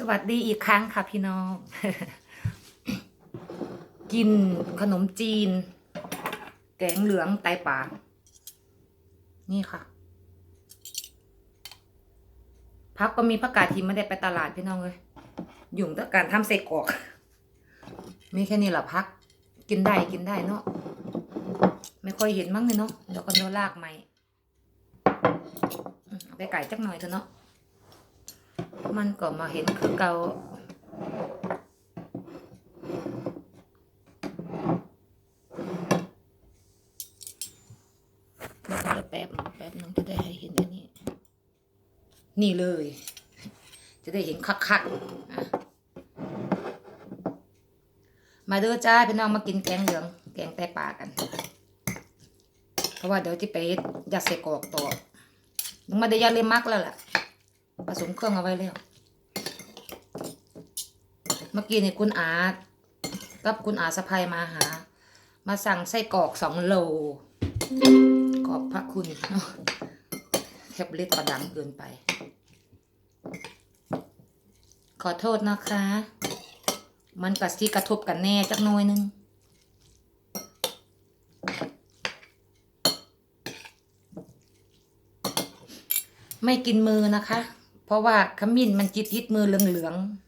สวัสดีอีกครั้งค่ะพี่น้อง กินขนมจีน แกงเหลืองไตปลานี่ค่ะพักก็มีผักกาดที่ไม่ได้ไปตลาดพี่น้องเลยยุ่งกับการทำใส่กอก มีแค่นี้แหละพัก กินได้กินได้เนาะไม่ค่อยเห็นมั้งเลยเนาะเดี๋ยวก็โดนลากไหมอืมเอาไปไก่จักหน่อยเถอะเนาะ มันก็มาเห็นคือเกาเดี๋ยวแป๊บหนึ่งแป๊บหนึงจะได้ให้เห็นอันนี้ นี่เลย จะได้เห็นคักๆอะมาเด้อจ้าพี่น้องมากินแกงเหลือง แกงไตปลากัน เพราะว่าเดี๋ยวจะไปยัดใส่กรอกต่อมึงมาได้ยัดเลยมักแล้วล่ะ ผสมเครื่องเอาไว้แล้ว เมื่อกี้นี่คุณอากับคุณอาสะพายมาหา มาสั่งไส้กรอกสองโล ขอบพระคุณเนาะแท็บเล็ตประดังเกินไป ขอโทษนะคะ มันกัสิกระทบกันแน่จักหน่อยหนึงไม่กินมือนะคะ เพราะว่าขมิ้นมันจิตยิดมือเหลืองๆ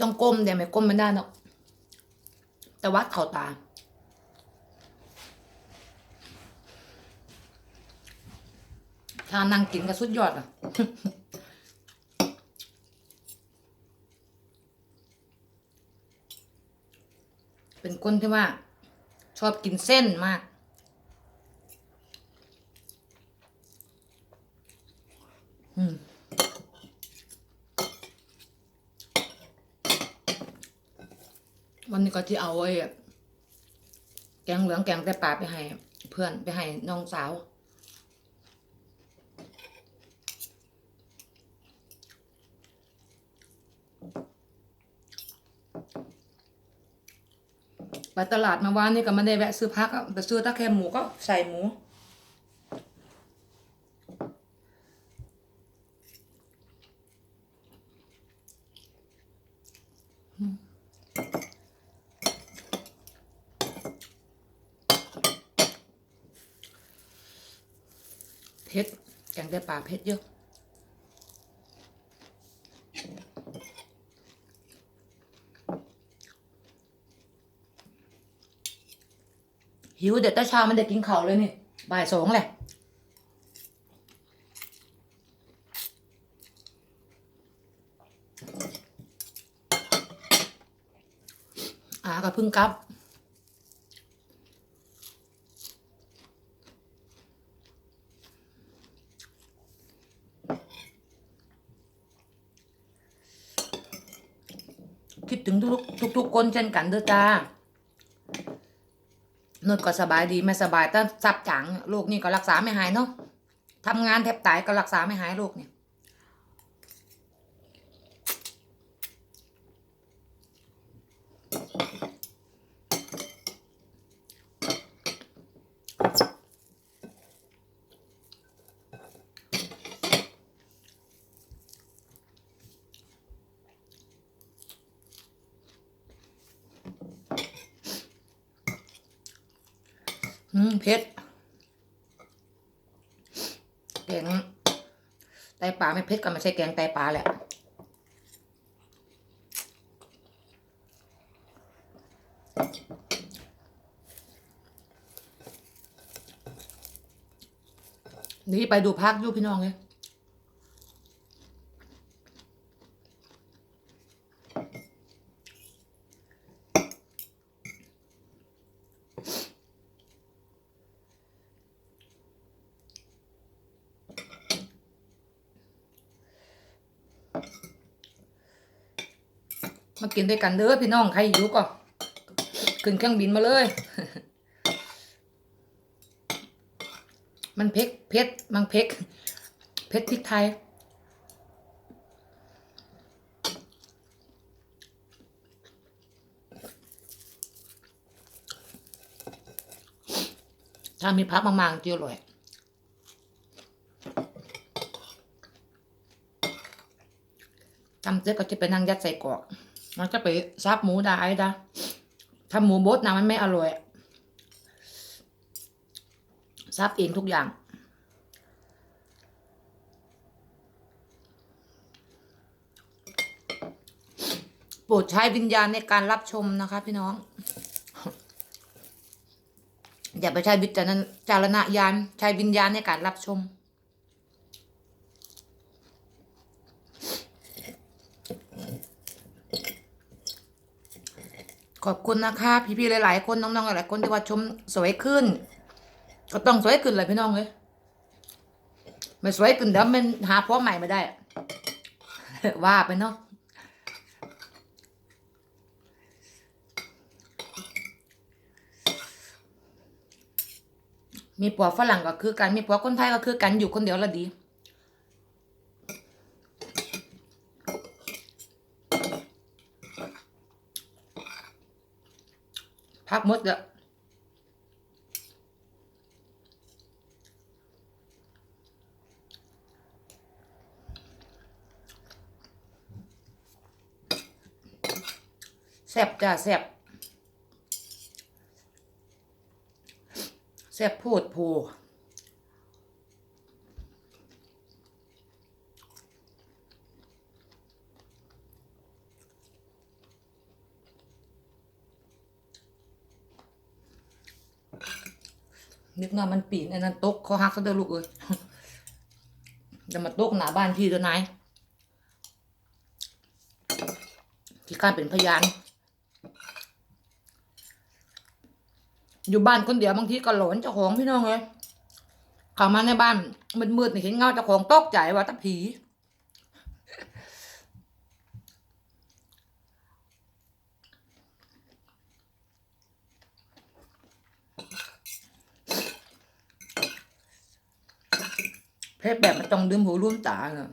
ต้องก้มแต่ไม่ก้มไม่ได้หรอกแต่วัดเข่าตา ถ้านั่งกินก็สุดยอดอะเป็นคนที่ว่า ชอบกินเส้นมาก อืม วันนี้ก็ที่เอาไอ้แกงเหลืองแกงแต่ปลาไปให้ เพื่อนไปให้น้องสาวไปตลาดมาวานนี่ก็ไม่ได้แวะซื้อพักอะไปซื้อตะแคมหมูก็ใส่หมู เผ็ดแกงแต่ปลาเผ็ดเยอะหิวเดี๋ยวตาเช้ามันเด็กกินเขาเลยนี่บ่ายสองแหละอาก็เพึ่งกับ คิดถึงทุกทุกทุกคนเช่นกันเด้อจ้านุดก็สบายดีไม่สบายแต่ซับจังลูกนี่ก็รักษาไม่หายเนาะทำงานแทบตายก็รักษาไม่หายลูกเนี่ย มเผ็ดแกงไตปลาไม่เผ็ดก็ไม่ใช่แกงไตปลาแหละนี่ไปดูพักยู่พี่น้องเลย มากินด้วยกันเด้อพี่น้องใครอยู่ก็ขึ้นเครื่องบินมาเลย มันเพกเพชรมันเพกเพชรพริกไทย ถ้ามีพักมากๆจะอร่อยทำเสร็จก็จะไปนั่งยัดใส่กรอก มันก็ไปซับหมูได้ดะทำหมูบดนะมันไม่อร่อย ซับเองทุกอย่าง โปรดใช้วิญญาณในการรับชมนะคะพี่น้อง อย่าไปใช้วิจารณจารณญาณใช้วิญญาณในการรับชม ขอบคุณนะคะ พี่ๆหลายๆคนน้องๆหลายๆคนที่ว่าชมสวยขึ้น ก็ต้องสวยขึ้นเลยพี่น้องเลยไม่สวยขึ้นเดี๋ยวมันหาพ่อใหม่ไม่ได้ ว่าไปเนาะมีผัวฝรั่งก็คือกัน มีผัวคนไทยก็คือกันอยู่คนเดียวละดี พักมดละแซ่บจ้าแซ่บแซ่บพูดพู นึกว่ามันปีนอันนั้นตกเขาหักซะเด้อลูกเอ้ยจะมาตกหน้าบ้านพี่ตัวนายที่การเป็นพยาน อยู่บ้านคนเดียวบางทีก็หลอนเจ้าของพี่น้องเลยเข้ามาในบ้านมืดๆนี่เห็นเงาเจ้าของตกใจว่าตะผี เพชรแบบมันต้องดื่มหูร่วมตาเนอะ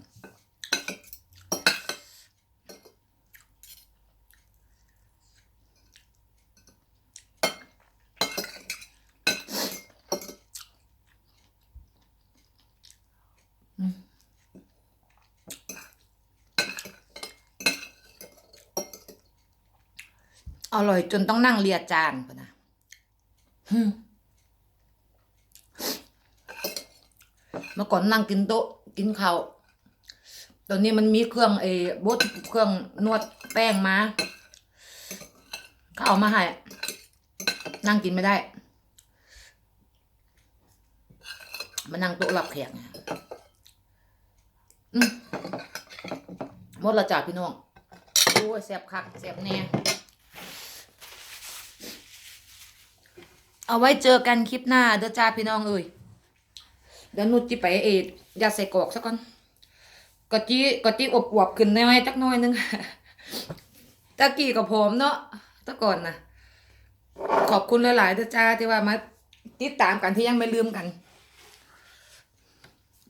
อร่อยจนต้องนั่งเลียจานพอนะ มื่อก่อนนั่งกินโต๊ะกินข้าวตอนนี้มันมีเครื่องเออบดเครื่องนวดแป้งมาเขาเอามาให้นั่งกินไม่ได้ มานั่งโต๊ะรับแขกไงอืมหมดละจ้าพี่น้องโอ้ยแสบคักแสบแน่เอาไว้เจอกันคลิปหน้าเด้อจ้าพี่น้องเอ้ย เดี๋ยวนุชจิไปเอ็ดยาใส่กอกสักก่อนกะจีกะจีอบอวบขึ้นได้ไหมจักน้อยนึงตะกี้กับผมเนาะตะก่อนนะขอบคุณหลายๆเด้อจ้าที่ว่ามาติดตามกันที่ยังไม่ลืมกัน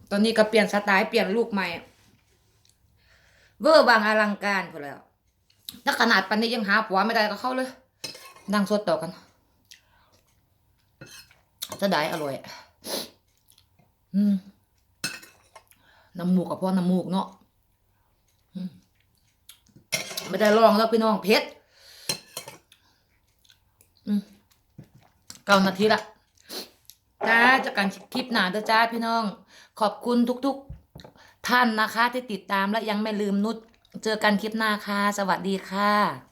ตอนนี้ก็เปลี่ยนสไตล์เปลี่ยนลูกใหม่ เวอร์บางอลังการพอแล้วถ้าขนาดปันนี้ยังหาผัวไม่ได้ก็เข้าเลยนั่งสดต่อกันจะได้อร่อย น้ำมูกกับพ่อน้ำมูกเนาะไม่ได้ลองแล้วพี่น้องเพชรเก้านาทีละจ้าจากการคลิปหนาเด้อจ้าพี่น้อง ขอบคุณทุกๆ ท่านนะคะ ที่ติดตามและยังไม่ลืมนุชเจอกันคลิปหน้าค่ะ สวัสดีค่ะ